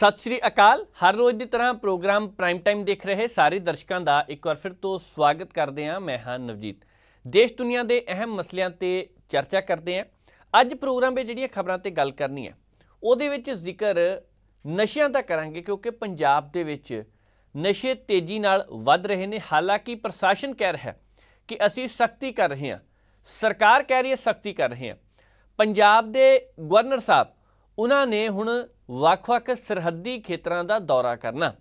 ਸਤਿ ਸ਼੍ਰੀ ਅਕਾਲ। ਹਰ ਰੋਜ਼ ਦੀ ਤਰ੍ਹਾਂ programme prime time ਦੇਖ ਰਹੇ ਸਾਰੇ ਦਰਸ਼ਕਾਂ ਦਾ ਇੱਕ ਵਾਰ ਫਿਰ ਤੋਂ ਸਵਾਗਤ ਕਰਦੇ ਹਾਂ ਮੈਂ ਹਾਂ ਨਵਜੀਤ। ਦੇਸ਼ ਦੁਨੀਆ ਦੇ ਅਹਿਮ ਮਸਲਿਆਂ ਤੇ ਚਰਚਾ ਕਰਦੇ ਹਾਂ। ਅੱਜ ਪ੍ਰੋਗਰਾਮ ਵਿੱਚ ਜਿਹੜੀਆਂ ਖਬਰਾਂ ਤੇ ਗੱਲ ਕਰਨੀ ਹੈ, ਉਹਦੇ ਵਿੱਚ ਜ਼ਿਕਰ ਨਸ਼ਿਆਂ ਦਾ ਕਰਾਂਗੇ ਕਿਉਂਕਿ ਪੰਜਾਬ ਦੇ ਵਿੱਚ ਨਸ਼ੇ ਤੇਜ਼ੀ ਨਾਲ ਵੱਧ ਰਹੇ ਨੇ। ਹਾਲਾਂਕਿ ਪ੍ਰਸ਼ਾਸਨ ਕਹਿ ਰਿਹਾ ਹੈ ਕਿ ਅਸੀਂ ਸਖਤੀ ਕਰ ਰਹੇ ਹਾਂ। ਸਰਕਾਰ ਕਹਿ ਰਹੀ ਹੈ ਸਖਤੀ ਕਰ ਰਹੇ ਹਾਂ। ਪੰਜਾਬ ਦੇ ਗਵਰਨਰ ਸਾਹਿਬ, ਉਹਨਾਂ ਨੇ ਹੁਣ ਵੱਖ-ਵੱਖ ਸਰਹੱਦੀ ਖੇਤਰਾਂ ਦਾ ਦੌਰਾ ਕਰਨਾ।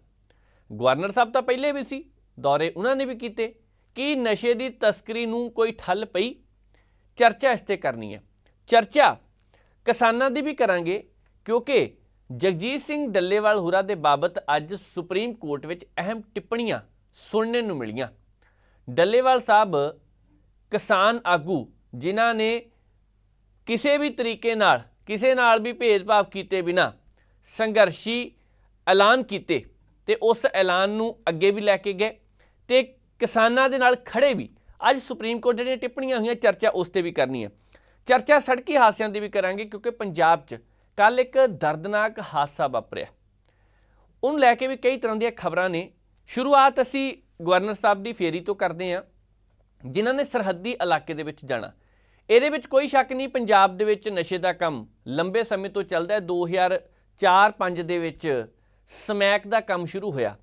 ਗਵਰਨਰ ਸਾਹਿਬ ਤਾਂ ਪਹਿਲੇ ਵੀ ਸੀ, ਦੌਰੇ ਉਹਨਾਂ ਨੇ ਵੀ ਕੀਤੇ। ਕਿ ਨਸ਼ੇ ਦੀ ਤਸਕਰੀ ਨੂੰ ਕੋਈ ਠੱਲ ਪਈ? ਚਰਚਾ ਇਸ ਤੇ ਕਰਨੀ ਹੈ। ਚਰਚਾ ਕਿਸਾਨਾਂ ਦੀ ਵੀ ਕਰਾਂਗੇ, ਕਿਉਂਕਿ ਜਗਜੀਤ ਸਿੰਘ ਡੱਲੇਵਾਲ ਹੁਰਾ ਦੇ ਬਾਬਤ ਅੱਜ ਸੁਪਰੀਮ ਕੋਰਟ ਵਿੱਚ ਅਹਿਮ ਟਿੱਪਣੀਆਂ ਸੁਣਨ ਨੂੰ ਮਿਲੀਆਂ। ਡੱਲੇਵਾਲ ਸਾਹਿਬ ਕਿਸਾਨ ਆਗੂ, ਜਿਨ੍ਹਾਂ ਨੇ ਕਿਸੇ ਵੀ ਤਰੀਕੇ ਨਾਲ, ਕਿਸੇ ਨਾਲ ਵੀ ਭੇਦਭਾਵ ਕੀਤੇ ਬਿਨਾ ਸੰਘਰਸ਼ੀ ਐਲਾਨ ਕੀਤੇ ਤੇ ਉਸ ਐਲਾਨ ਨੂੰ ਅੱਗੇ ਵੀ ਲੈ ਕੇ ਗਏ ਤੇ ਕਿਸਾਨਾਂ ਦੇ ਨਾਲ ਖੜੇ ਵੀ। ਅੱਜ ਸੁਪਰੀਮ ਕੋਰਟ ਜਿਹੜੀਆਂ ਟਿੱਪਣੀਆਂ ਹੋਈਆਂ, ਚਰਚਾ ਉਸ ਤੇ ਵੀ ਕਰਨੀ ਹੈ। ਚਰਚਾ ਸੜਕੀ ਹਾਦਸਿਆਂ ਦੀ ਵੀ ਕਰਾਂਗੇ ਕਿਉਂਕਿ ਪੰਜਾਬ 'ਚ ਕੱਲ ਇੱਕ ਦਰਦਨਾਕ ਹਾਦਸਾ ਵਾਪਰਿਆ। ਉਹਨੂੰ ਲੈ ਕੇ ਵੀ ਕਈ ਤਰ੍ਹਾਂ ਦੀਆਂ ਖਬਰਾਂ ਨੇ। ਸ਼ੁਰੂਆਤ ਅਸੀਂ ਗਵਰਨਰ ਸਾਹਿਬ ਦੀ ਫੇਰੀ ਤੋਂ ਕਰਦੇ ਹਾਂ, ਜਿਨ੍ਹਾਂ ਨੇ ਸਰਹੱਦੀ ਇਲਾਕੇ ਦੇ ਵਿੱਚ ਜਾਣਾ। ਇਹਦੇ ਵਿੱਚ ਕੋਈ ਸ਼ੱਕ ਨਹੀਂ, ਪੰਜਾਬ ਦੇ ਵਿੱਚ ਨਸ਼ੇ ਦਾ ਕੰਮ ਲੰਬੇ ਸਮੇਂ ਤੋਂ ਚੱਲਦਾ ਹੈ। 2004-5 ਦੇ ਵਿੱਚ ਸਮੈਕ ਦਾ ਕੰਮ ਸ਼ੁਰੂ ਹੋਇਆ।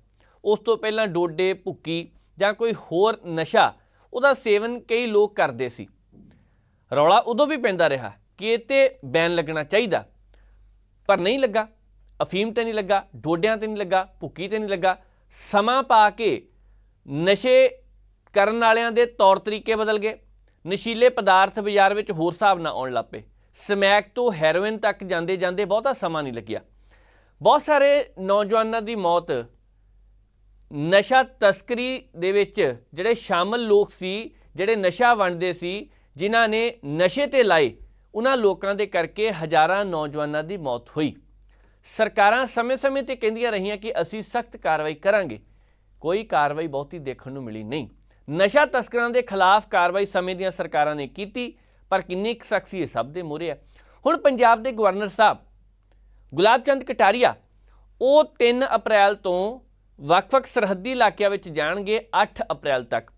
ਉਸ ਤੋਂ ਪਹਿਲਾਂ ਡੋਡੇ, ਭੁੱਕੀ ਜਾਂ ਕੋਈ ਹੋਰ ਨਸ਼ਾ, ਉਹਦਾ ਸੇਵਨ ਕਈ ਲੋਕ ਕਰਦੇ ਸੀ। ਰੌਲਾ ਉਦੋਂ ਵੀ ਪੈਂਦਾ ਰਿਹਾ ਕਿ ਇਹ ਤੇ ਬੈਨ ਲੱਗਣਾ ਚਾਹੀਦਾ। ਪਰ ਨਹੀਂ ਲੱਗਾ। ਅਫੀਮ ਤੇ ਨਹੀਂ ਲੱਗਾ, ਡੋਡਿਆਂ ਤੇ ਨਹੀਂ ਲੱਗਾ, ਭੁੱਕੀ ਤੇ ਨਹੀਂ ਲੱਗਾ। ਸਮਾਂ ਪਾ ਕੇ ਨਸ਼ੇ ਕਰਨ ਵਾਲਿਆਂ ਦੇ ਤੌਰ ਤਰੀਕੇ ਬਦਲ ਗਏ। ਨਸ਼ੀਲੇ ਪਦਾਰਥ ਬਾਜ਼ਾਰ ਵਿੱਚ ਹੋਰ ਹਿਸਾਬ ਨਾਲ ਆਉਣ ਲੱਪੇ ਸਮੈਕ ਤੋਂ ਹੈਰੋਇਨ ਤੱਕ ਜਾਂਦੇ ਜਾਂਦੇ ਬਹੁਤਾ ਸਮਾਂ ਨਹੀਂ ਲੱਗਿਆ। ਬਹੁਤ ਸਾਰੇ ਨੌਜਵਾਨਾਂ ਦੀ ਮੌਤ ਨਸ਼ਾ ਤਸਕਰੀ ਦੇ ਵਿੱਚ ਜਿਹੜੇ ਸ਼ਾਮਲ ਲੋਕ ਸੀ, ਜਿਹੜੇ ਨਸ਼ਾ ਵੰਡਦੇ ਸੀ, ਜਿਨ੍ਹਾਂ ਨੇ ਨਸ਼ੇ ਤੇ ਲਾਏ, ਉਹਨਾਂ ਲੋਕਾਂ ਦੇ ਕਰਕੇ ਹਜ਼ਾਰਾਂ ਨੌਜਵਾਨਾਂ ਦੀ ਮੌਤ ਹੋਈ। ਸਰਕਾਰਾਂ ਸਮੇਂ-ਸਮੇਂ ਤੇ ਕਹਿੰਦੀਆਂ ਰਹੀਆਂ ਕਿ ਅਸੀਂ ਸਖਤ ਕਾਰਵਾਈ ਕਰਾਂਗੇ। ਕੋਈ ਕਾਰਵਾਈ ਬਹੁਤੀ ਦੇਖਣ ਨੂੰ ਮਿਲੀ ਨਹੀਂ। ਨਸ਼ਾ ਤਸਕਰਾਂ ਦੇ ਖਿਲਾਫ ਕਾਰਵਾਈ ਸਮੇਂ ਦੀਆਂ ਸਰਕਾਰਾਂ ਨੇ ਕੀਤੀ। ਪਰ ਕਿੰਨੀ ਕੁ ਸ਼ਖਸੀ ਇਹ ਸਭ ਦੇ ਮੂਹਰੇ ਆ। ਹੁਣ ਪੰਜਾਬ ਦੇ ਗਵਰਨਰ ਸਾਹਿਬ ਗੁਲਾਬ ਚੰਦ ਕਟਾਰੀਆ, ਉਹ 3 ਅਪ੍ਰੈਲ ਤੋਂ ਵੱਖ-ਵੱਖ ਸਰਹੱਦੀ ਇਲਾਕਿਆਂ ਵਿੱਚ ਜਾਣਗੇ 8 ਅਪ੍ਰੈਲ ਤੱਕ।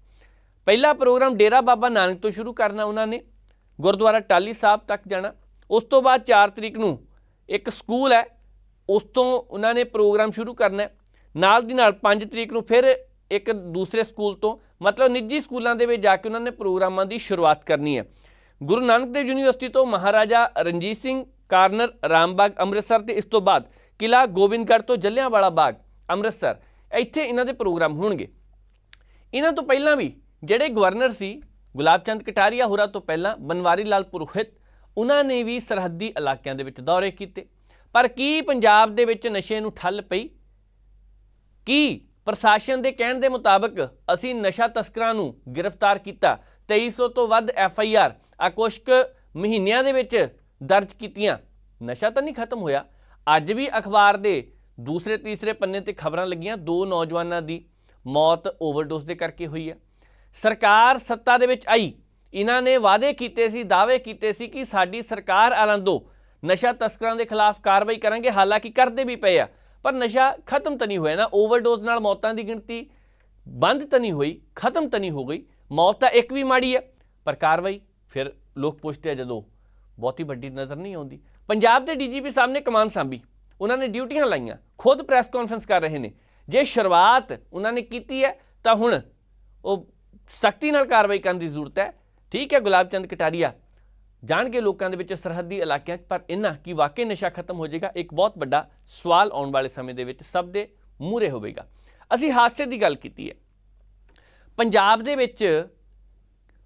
ਪਹਿਲਾ ਪ੍ਰੋਗਰਾਮ ਡੇਰਾ ਬਾਬਾ ਨਾਨਕ ਤੋਂ ਸ਼ੁਰੂ ਕਰਨਾ ਉਹਨਾਂ ਨੇ, ਗੁਰਦੁਆਰਾ ਟਾਲੀ ਸਾਹਿਬ ਤੱਕ ਜਾਣਾ। ਉਸ ਤੋਂ ਬਾਅਦ 4 ਤਰੀਕ ਨੂੰ ਇੱਕ ਸਕੂਲ ਹੈ, ਉਸ ਤੋਂ ਉਹਨਾਂ ਨੇ ਪ੍ਰੋਗਰਾਮ ਸ਼ੁਰੂ ਕਰਨਾ ਨਾਲ ਦੀ ਨਾਲ 5 ਤਰੀਕ ਨੂੰ ਫਿਰ ਇੱਕ ਦੂਸਰੇ ਸਕੂਲ ਤੋਂ, ਮਤਲਬ ਨਿੱਜੀ ਸਕੂਲਾਂ ਦੇ ਵਿੱਚ ਜਾ ਕੇ ਉਹਨਾਂ ਨੇ ਪ੍ਰੋਗਰਾਮਾਂ ਦੀ ਸ਼ੁਰੂਆਤ ਕਰਨੀ ਹੈ। ਗੁਰੂ ਨਾਨਕ ਦੇਵ ਯੂਨੀਵਰਸਿਟੀ ਤੋਂ ਮਹਾਰਾਜਾ ਰਣਜੀਤ ਸਿੰਘ ਕਾਰਨਰ ਰਾਮਬਾਗ ਅੰਮ੍ਰਿਤਸਰ ਤੇ ਇਸ ਤੋਂ ਬਾਅਦ ਕਿਲਾ ਗੋਬਿੰਦਗੜ੍ਹ ਤੋਂ ਜਲਿਆਂਵਾਲਾ ਬਾਗ ਅੰਮ੍ਰਿਤਸਰ। ਇੱਥੇ ਇਹਨਾਂ ਦੇ ਪ੍ਰੋਗਰਾਮ ਹੋਣਗੇ। ਇਹਨਾਂ ਤੋਂ ਪਹਿਲਾਂ ਵੀ ਜਿਹੜੇ ਗਵਰਨਰ ਸੀ, ਗੁਲਾਬ ਚੰਦ ਕਟਾਰੀਆ ਹੋਰਾਂ ਤੋਂ ਪਹਿਲਾਂ, ਬਨਵਾਰੀ ਲਾਲ ਪੁਰੋਹਿਤ, ਉਹਨਾਂ ਨੇ ਵੀ ਸਰਹੱਦੀ ਇਲਾਕਿਆਂ ਦੇ ਵਿੱਚ ਦੌਰੇ ਕੀਤੇ। ਪਰ ਕੀ ਪੰਜਾਬ ਦੇ ਵਿੱਚ ਨਸ਼ੇ ਨੂੰ ਠੱਲ ਪਈ? ਕੀ ਪ੍ਰਸ਼ਾਸਨ ਦੇ ਕਹਿਣ ਦੇ ਮੁਤਾਬਕ ਅਸੀਂ ਨਸ਼ਾ ਤਸਕਰਾਂ ਨੂੰ ਗ੍ਰਿਫਤਾਰ ਕੀਤਾ। 2300 ਤੋਂ ਵੱਧ ਐਫ ਆਈ ਆਰ ਆ ਕੁਸ਼ਕ ਮਹੀਨਿਆਂ ਦੇ ਵਿੱਚ ਦਰਜ ਕੀਤੀਆਂ। ਨਸ਼ਾ ਤਾਂ ਨਹੀਂ ਖਤਮ ਹੋਇਆ। ਅੱਜ ਵੀ ਅਖਬਾਰ ਦੇ ਦੂਸਰੇ, ਤੀਸਰੇ ਪੰਨੇ ਤੇ ਖਬਰਾਂ ਲੱਗੀਆਂ। ਦੋ ਨੌਜਵਾਨਾਂ ਦੀ ਮੌਤ ਓਵਰਡੋਸ ਦੇ ਕਰਕੇ ਹੋਈ ਹੈ। ਸਰਕਾਰ ਸੱਤਾ ਦੇ ਵਿੱਚ ਆਈ। ਇਹਨਾਂ ਨੇ ਵਾਅਦੇ ਕੀਤੇ ਸੀ, ਦਾਅਵੇ ਕੀਤੇ ਸੀ ਕਿ ਸਾਡੀ ਸਰਕਾਰ ਆਲਣ ਦੋ ਨਸ਼ਾ ਤਸਕਰਾਂ ਦੇ ਖਿਲਾਫ ਕਾਰਵਾਈ ਕਰਾਂਗੇ। ਹਾਲਾਂਕਿ ਕਰਦੇ ਵੀ ਪਏ ਆ। ਪਰ ਨਸ਼ਾ ਖਤਮ ਤਾਂ ਨਹੀਂ ਹੋਇਆ ਨਾ ਓਵਰਡੋਜ਼ ਨਾਲ ਮੌਤਾਂ ਦੀ ਗਿਣਤੀ ਬੰਦ ਤਾਂ ਨਹੀਂ ਹੋਈ, ਖਤਮ ਤਾਂ ਨਹੀਂ ਹੋ ਗਈ, ਮੌਤ ਤਾਂ ਇੱਕ ਵੀ ਮਾੜੀ ਹੈ। ਪਰ ਕਾਰਵਾਈ ਫਿਰ ਲੋਕ ਪੁੱਛਦੇ ਆ ਜਦੋਂ ਬਹੁਤੀ ਵੱਡੀ ਨਜ਼ਰ ਨਹੀਂ ਆਉਂਦੀ। ਪੰਜਾਬ ਦੇ ਡੀਜੀਪੀ ਸਾਹਿਬ ਨੇ ਕਮਾਨ ਸਾਂਭੀ। ਉਹਨਾਂ ਨੇ ਡਿਊਟੀਆਂ ਲਾਈਆਂ, ਖੁਦ ਪ੍ਰੈਸ ਕਾਨਫਰੰਸ ਕਰ ਰਹੇ ਨੇ। ਜੇ ਸ਼ੁਰੂਆਤ ਉਹਨਾਂ ਨੇ ਕੀਤੀ ਹੈ, ਤਾਂ ਹੁਣ ਉਹ ਸਖਤੀ ਨਾਲ ਕਾਰਵਾਈ ਕਰਨ ਦੀ ਜ਼ਰੂਰਤ ਹੈ। ਠੀਕ ਹੈ ਗੁਲਾਬ ਚੰਦ ਕਟਾਰੀਆ ਜਾਣਗੇ ਲੋਕਾਂ ਦੇ ਵਿੱਚ ਸਰਹੱਦੀ ਇਲਾਕਿਆਂ 'ਚ, ਪਰ ਇਹਨਾਂ ਕੀ ਵਾਕਈ ਨਸ਼ਾ ਖਤਮ ਹੋ ਜਾਏਗਾ, ਇੱਕ ਬਹੁਤ ਵੱਡਾ ਸਵਾਲ ਆਉਣ ਵਾਲੇ ਸਮੇਂ ਦੇ ਵਿੱਚ ਸਭ ਦੇ ਮੂਹਰੇ ਹੋਵੇਗਾ। ਅਸੀਂ ਹਾਦਸੇ ਦੀ ਗੱਲ ਕੀਤੀ ਹੈ। ਪੰਜਾਬ ਦੇ ਵਿੱਚ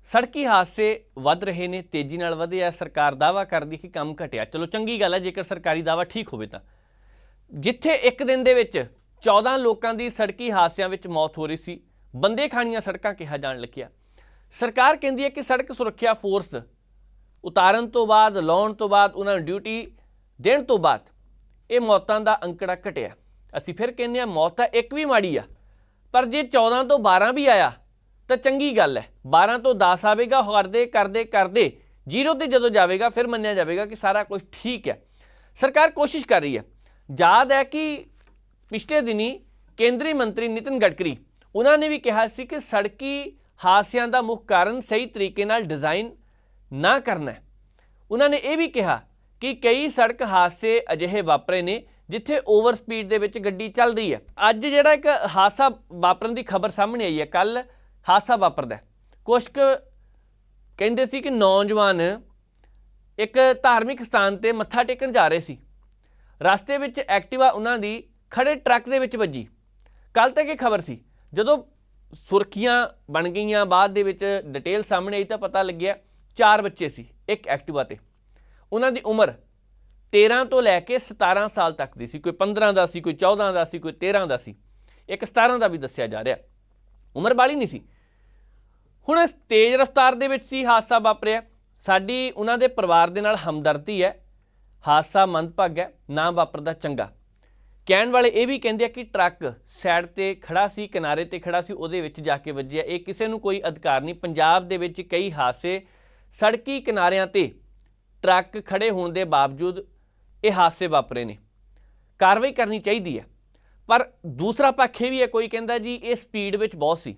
ਸੜਕੀ ਹਾਦਸੇ ਵੱਧ ਰਹੇ ਨੇ, ਤੇਜ਼ੀ ਨਾਲ ਵਧੇ ਆ ਸਰਕਾਰ ਦਾਵਾ ਕਰਦੀ ਕਿ ਕੰਮ ਘਟਿਆ। ਚਲੋ ਚੰਗੀ ਗੱਲ ਹੈ, ਜੇਕਰ ਸਰਕਾਰੀ ਦਾਵਾ ਠੀਕ ਹੋਵੇ ਤਾਂ। ਜਿੱਥੇ ਇੱਕ ਦਿਨ ਦੇ ਵਿੱਚ 14 ਲੋਕਾਂ ਦੀ ਸੜਕੀ ਹਾਦਸਿਆਂ ਵਿੱਚ ਮੌਤ ਹੋ ਰਹੀ ਸੀ, ਬੰਦੇ ਖਾਣੀਆਂ ਸੜਕਾਂ ਕਿਹਾ ਜਾਣ ਲੱਗਿਆ। ਸਰਕਾਰ ਕਹਿੰਦੀ ਹੈ ਕਿ ਸੜਕ ਸੁਰੱਖਿਆ ਫੋਰਸ ਉਤਾਰਨ ਤੋਂ ਬਾਅਦ, ਲਾਉਣ ਤੋਂ ਬਾਅਦ, ਉਹਨਾਂ ਨੂੰ ਡਿਊਟੀ ਦੇਣ ਤੋਂ ਬਾਅਦ ਇਹ ਮੌਤਾਂ ਦਾ ਅੰਕੜਾ ਘਟਿਆ। ਅਸੀਂ ਫਿਰ ਕਹਿੰਦੇ ਆ ਮੌਤ ਤਾਂ ਇੱਕ ਵੀ ਮਾੜੀ ਆ, ਪਰ ਜੇ 14 ਤੋਂ 12 ਵੀ ਆਇਆ, ਤਾਂ ਚੰਗੀ ਗੱਲ ਹੈ। 12 ਤੋਂ 10 ਆਵੇਗਾ ਕਰਦੇ ਕਰਦੇ ਕਰਦੇ, ਜ਼ੀਰੋ ਤੇ ਜਦੋਂ ਜਾਵੇਗਾ, ਫਿਰ ਮੰਨਿਆ ਜਾਵੇਗਾ ਕਿ ਸਾਰਾ ਕੁਝ ਠੀਕ ਹੈ। ਸਰਕਾਰ ਕੋਸ਼ਿਸ਼ ਕਰ ਰਹੀ ਹੈ। ਯਾਦ ਹੈ ਕਿ ਪਿਛਲੇ ਦਿਨੀ ਕੇਂਦਰੀ ਮੰਤਰੀ ਨਿਤਿਨ ਗਡਕਰੀ, ਉਹਨਾਂ ਨੇ ਵੀ ਕਿਹਾ ਸੀ ਕਿ ਸੜਕੀ ਹਾਦਸਿਆਂ ਦਾ ਮੁੱਖ ਕਾਰਨ ਸਹੀ ਤਰੀਕੇ ਨਾਲ ਡਿਜ਼ਾਈਨ ਨਾ ਕਰਨਾ ਉਹਨਾਂ ਨੇ ਇਹ ਵੀ ਕਿਹਾ ਕਿ ਕਈ ਸੜਕ ਹਾਦਸੇ ਅਜਿਹੇ ਵਾਪਰੇ ਨੇ ਜਿੱਥੇ ਓਵਰ ਸਪੀਡ ਦੇ ਵਿੱਚ ਗੱਡੀ ਚੱਲ ਰਹੀ ਹੈ। ਅੱਜ ਜਿਹੜਾ ਇੱਕ ਹਾਦਸਾ ਵਾਪਰਨ ਦੀ ਖਬਰ ਸਾਹਮਣੇ ਆਈ ਹੈ ਕੱਲ ਹਾਦਸਾ ਵਾਪਰਦਾ ਹੈ। ਕੁਛ ਕੁ ਕਹਿੰਦੇ ਸੀ ਕਿ ਨੌਜਵਾਨ ਇੱਕ ਧਾਰਮਿਕ ਸਥਾਨ ਤੇ ਮੱਥਾ ਟੇਕਣ ਜਾ ਰਹੇ ਸੀ। ਰਸਤੇ ਵਿੱਚ ਐਕਟਿਵਾ ਉਹਨਾਂ ਦੀ ਖੜੇ ਟਰੱਕ ਦੇ ਵਿੱਚ ਵੱਜੀ। ਕੱਲ ਤੱਕ ਇਹ ਖਬਰ ਸੀ। ਜਦੋਂ ਸੁਰਖੀਆਂ ਬਣ ਗਈਆਂ, ਬਾਅਦ ਦੇ ਵਿੱਚ ਡਿਟੇਲ ਸਾਹਮਣੇ ਆਈ ਤਾਂ ਪਤਾ ਲੱਗਿਆ ਚਾਰ ਬੱਚੇ ਸੀ, ਇੱਕ ਐਕਟਿਵਾ ਤੇ। ਉਹਨਾਂ ਦੀ ਉਮਰ 13 ਤੋਂ ਲੈ ਕੇ 17 ਸਾਲ ਤੱਕ ਦੀ ਸੀ। ਕੋਈ 15 ਦਾ ਸੀ, ਕੋਈ 14 ਦਾ ਸੀ, ਕੋਈ 13 ਦਾ ਸੀ। ਇੱਕ 17 ਦਾ ਵੀ ਦੱਸਿਆ ਜਾ ਰਿਹਾ। ਉਮਰ ਬਾਲੀ ਨਹੀਂ ਸੀ। ਹੁਣ ਇਸ ਤੇਜ਼ ਰਫ਼ਤਾਰ ਦੇ ਵਿੱਚ ਸੀ, ਹਾਦਸਾ ਵਾਪਰਿਆ। ਸਾਡੀ ਉਹਨਾਂ ਦੇ ਪਰਿਵਾਰ ਦੇ ਨਾਲ ਹਮਦਰਦੀ ਹੈ। ਹਾਦਸਾ ਮੰਦਭਾਗ ਹੈ, ਨਾ ਵਾਪਰਦਾ ਚੰਗਾ। ਕਹਿਣ ਵਾਲੇ ਇਹ ਵੀ ਕਹਿੰਦੇ ਆ ਕਿ ਟਰੱਕ ਸਾਈਡ ਤੇ ਖੜਾ ਸੀ, ਕਿਨਾਰੇ ਤੇ ਖੜਾ ਸੀ, ਉਹਦੇ ਵਿੱਚ ਜਾ ਕੇ ਵੱਜਿਆ। ਇਹ ਕਿਸੇ ਨੂੰ ਕੋਈ ਅਧਿਕਾਰ ਨਹੀਂ। ਪੰਜਾਬ ਦੇ ਵਿੱਚ ਕਈ ਹਾਦਸੇ ਸੜਕੀ ਕਿਨਾਰਿਆਂ ਤੇ ਟਰੱਕ ਖੜੇ ਹੋਣ ਦੇ ਬਾਵਜੂਦ ਇਹ ਹਾਦਸੇ ਵਾਪਰੇ ਨੇ। ਕਾਰਵਾਈ ਕਰਨੀ ਚਾਹੀਦੀ ਹੈ। ਪਰ ਦੂਸਰਾ ਪੱਖ ਇਹ ਵੀ ਹੈ, ਕੋਈ ਕਹਿੰਦਾ ਜੀ ਇਹ ਸਪੀਡ ਵਿੱਚ ਬਹੁਤ ਸੀ।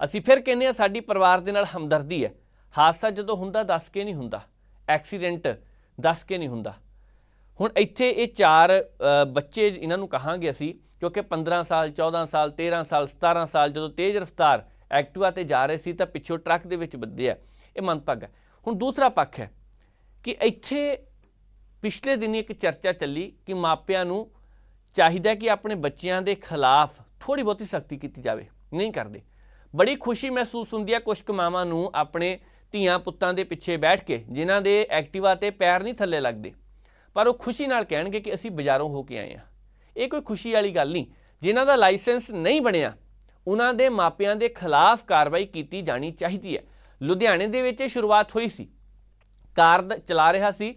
ਅਸੀਂ ਫਿਰ ਕਹਿੰਦੇ ਆ ਸਾਡੀ ਪਰਿਵਾਰ ਦੇ ਨਾਲ ਹਮਦਰਦੀ ਹੈ। ਹਾਦਸਾ ਜਦੋਂ ਹੁੰਦਾ ਦੱਸ ਕੇ ਨਹੀਂ ਹੁੰਦਾ। ਐਕਸੀਡੈਂਟ ਦੱਸ ਕੇ ਨਹੀਂ ਹੁੰਦਾ। ਹੁਣ ਇੱਥੇ ਇਹ ਚਾਰ ਬੱਚੇ ਇਹਨਾਂ ਨੂੰ ਕਹਾਂਗੇ ਅਸੀਂ, ਕਿਉਂਕਿ 15 ਸਾਲ 14 ਸਾਲ 13 ਸਾਲ 17 ਸਾਲ ਜਦੋਂ ਤੇਜ਼ ਰਫ਼ਤਾਰ ਐਕਟਿਵਾ ਤੇ ਜਾ ਰਹੇ ਸੀ ਤਾਂ ਪਿੱਛੋਂ ਟਰੱਕ ਦੇ ਵਿੱਚ ਵੱਜਿਆ। ਇਹ ਮੰਦਭਾਗ ਹੈ। ਹੁਣ ਦੂਸਰਾ ਪੱਖ ਹੈ ਕਿ ਇੱਥੇ ਪਿਛਲੇ ਦਿਨੀ ਇੱਕ ਚਰਚਾ ਚੱਲੀ ਕਿ ਮਾਪਿਆਂ ਨੂੰ ਚਾਹੀਦਾ ਕਿ ਆਪਣੇ ਬੱਚਿਆਂ ਦੇ ਖਿਲਾਫ ਥੋੜੀ ਬਹੁਤੀ ਸਖਤੀ ਕੀਤੀ ਜਾਵੇ। ਨਹੀਂ ਕਰਦੇ। ਬੜੀ ਖੁਸ਼ੀ ਮਹਿਸੂਸ ਹੁੰਦੀ ਹੈ ਕੁਝ ਕੁ ਮਾਵਾਂ ਨੂੰ ਆਪਣੇ ਧੀਆਂ ਪੁੱਤਾਂ ਦੇ ਪਿੱਛੇ ਬੈਠ ਕੇ, ਜਿਨ੍ਹਾਂ ਦੇ ਐਕਟਿਵਾ ਤੇ ਪੈਰ ਨਹੀਂ ਥੱਲੇ ਲੱਗਦੇ। ਪਰ ਉਹ ਖੁਸ਼ੀ ਨਾਲ ਕਹਿਣਗੇ ਕਿ ਅਸੀਂ ਬਾਜ਼ਾਰੋਂ ਹੋ ਕੇ ਆਏ ਹਾਂ। ਇਹ ਕੋਈ ਖੁਸ਼ੀ ਵਾਲੀ ਗੱਲ ਨਹੀਂ। ਜਿਨ੍ਹਾਂ ਦਾ ਲਾਇਸੈਂਸ ਨਹੀਂ ਬਣਿਆ, ਉਹਨਾਂ ਦੇ ਮਾਪਿਆਂ ਦੇ ਖਿਲਾਫ ਕਾਰਵਾਈ ਕੀਤੀ ਜਾਣੀ ਚਾਹੀਦੀ ਹੈ। ਲੁਧਿਆਣੇ ਦੇ ਵਿੱਚ ਇਹ ਸ਼ੁਰੂਆਤ ਹੋਈ ਸੀ। ਕਾਰ ਚਲਾ ਰਿਹਾ ਸੀ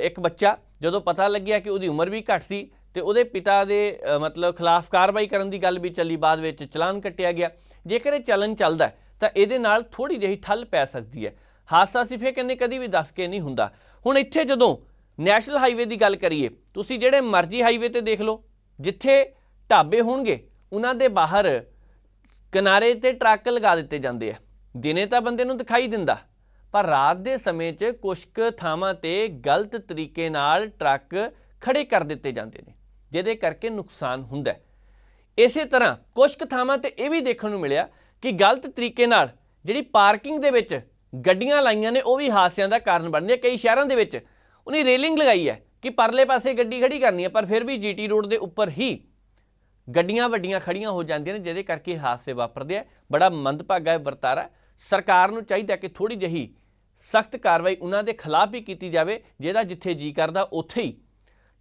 ਇੱਕ ਬੱਚਾ। ਜਦੋਂ ਪਤਾ ਲੱਗਿਆ ਕਿ ਉਹਦੀ ਉਮਰ ਵੀ ਘੱਟ ਸੀ ਤੇ ਉਹਦੇ ਪਿਤਾ ਦੇ ਮਤਲਬ ਖਿਲਾਫ ਕਾਰਵਾਈ ਕਰਨ ਦੀ ਗੱਲ ਵੀ ਚੱਲੀ, ਬਾਅਦ ਵਿੱਚ ਚਲਾਨ ਕੱਟਿਆ ਗਿਆ। ਜੇਕਰ ਇਹ ਚੱਲਣ ਚੱਲਦਾ ਤਾਂ ਇਹਦੇ ਨਾਲ ਥੋੜੀ ਜਿਹੀ ਠੱਲ ਪੈ ਸਕਦੀ ਹੈ। ਹਾਦਸਾ ਸੀ ਫੇ ਕਹਿੰਦੇ ਕਦੀ ਵੀ ਦੱਸ ਕੇ ਨਹੀਂ ਹੁੰਦਾ। ਹੁਣ ਇੱਥੇ ਜਦੋਂ ਨੈਸ਼ਨਲ ਹਾਈਵੇ ਦੀ ਗੱਲ ਕਰੀਏ, ਤੁਸੀਂ ਜਿਹੜੇ ਮਰਜ਼ੀ ਹਾਈਵੇ ਤੇ ਦੇਖ ਲਓ, ਜਿੱਥੇ ਢਾਬੇ ਹੋਣਗੇ, ਉਹਨਾਂ ਦੇ ਬਾਹਰ ਕਿਨਾਰੇ ਤੇ ਟਰੱਕ ਲਗਾ ਦਿੱਤੇ ਜਾਂਦੇ ਆ। ਦਿਨੇ ਤਾਂ ਬੰਦੇ ਨੂੰ ਦਿਖਾਈ ਦਿੰਦਾ। ਪਰ ਰਾਤ ਦੇ ਸਮੇਂ 'ਚ ਕੁਛ ਕੁ ਥਾਵਾਂ ਤੇ ਗਲਤ ਤਰੀਕੇ ਨਾਲ ਟਰੱਕ ਖੜੇ ਕਰ ਦਿੱਤੇ ਜਾਂਦੇ ਨੇ, ਜਿਹਦੇ ਕਰਕੇ ਨੁਕਸਾਨ ਹੁੰਦਾ ਹੈ। ਇਸੇ ਤਰ੍ਹਾਂ ਕੁਛ ਕੁ ਥਾਵਾਂ ਤੇ ਇਹ ਵੀ ਦੇਖਣ ਨੂੰ ਮਿਲਿਆ ਕਿ ਗਲਤ ਤਰੀਕੇ ਨਾਲ ਜਿਹੜੀ ਪਾਰਕਿੰਗ ਦੇ ਵਿੱਚ ਗੱਡੀਆਂ ਲਾਈਆਂ ਨੇ, ਉਹ ਵੀ ਹਾਦਸਿਆਂ ਦਾ ਕਾਰਨ ਬਣਦੀਆਂ ਕਈ ਸ਼ਹਿਰਾਂ ਦੇ ਵਿੱਚ ਉਹਨੇ ਰੇਲਿੰਗ ਲਗਾਈ ਹੈ ਕਿ ਪਰਲੇ ਪਾਸੇ ਗੱਡੀ ਖੜੀ ਕਰਨੀ ਹੈ, ਪਰ ਫਿਰ ਵੀ ਜੀਟੀ ਰੋਡ ਦੇ ਉੱਪਰ ਹੀ ਗੱਡੀਆਂ ਵੱਡੀਆਂ ਖੜੀਆਂ ਹੋ ਜਾਂਦੀਆਂ ਨੇ, ਜਿਹਦੇ ਕਰਕੇ ਹਾਦਸੇ ਵਾਪਰਦੇ ਆ। ਬੜਾ ਮੰਦਭਾਗਾ ਇਹ ਵਰਤਾਰਾ। ਸਰਕਾਰ ਨੂੰ ਚਾਹੀਦਾ ਕਿ ਥੋੜੀ ਜਿਹੀ ਸਖਤ ਕਾਰਵਾਈ ਉਹਨਾਂ ਦੇ ਖਿਲਾਫ ਵੀ ਕੀਤੀ ਜਾਵੇ, ਜਿਹਦਾ ਜਿੱਥੇ ਜੀ ਕਰਦਾ, ਉੱਥੇ ਹੀ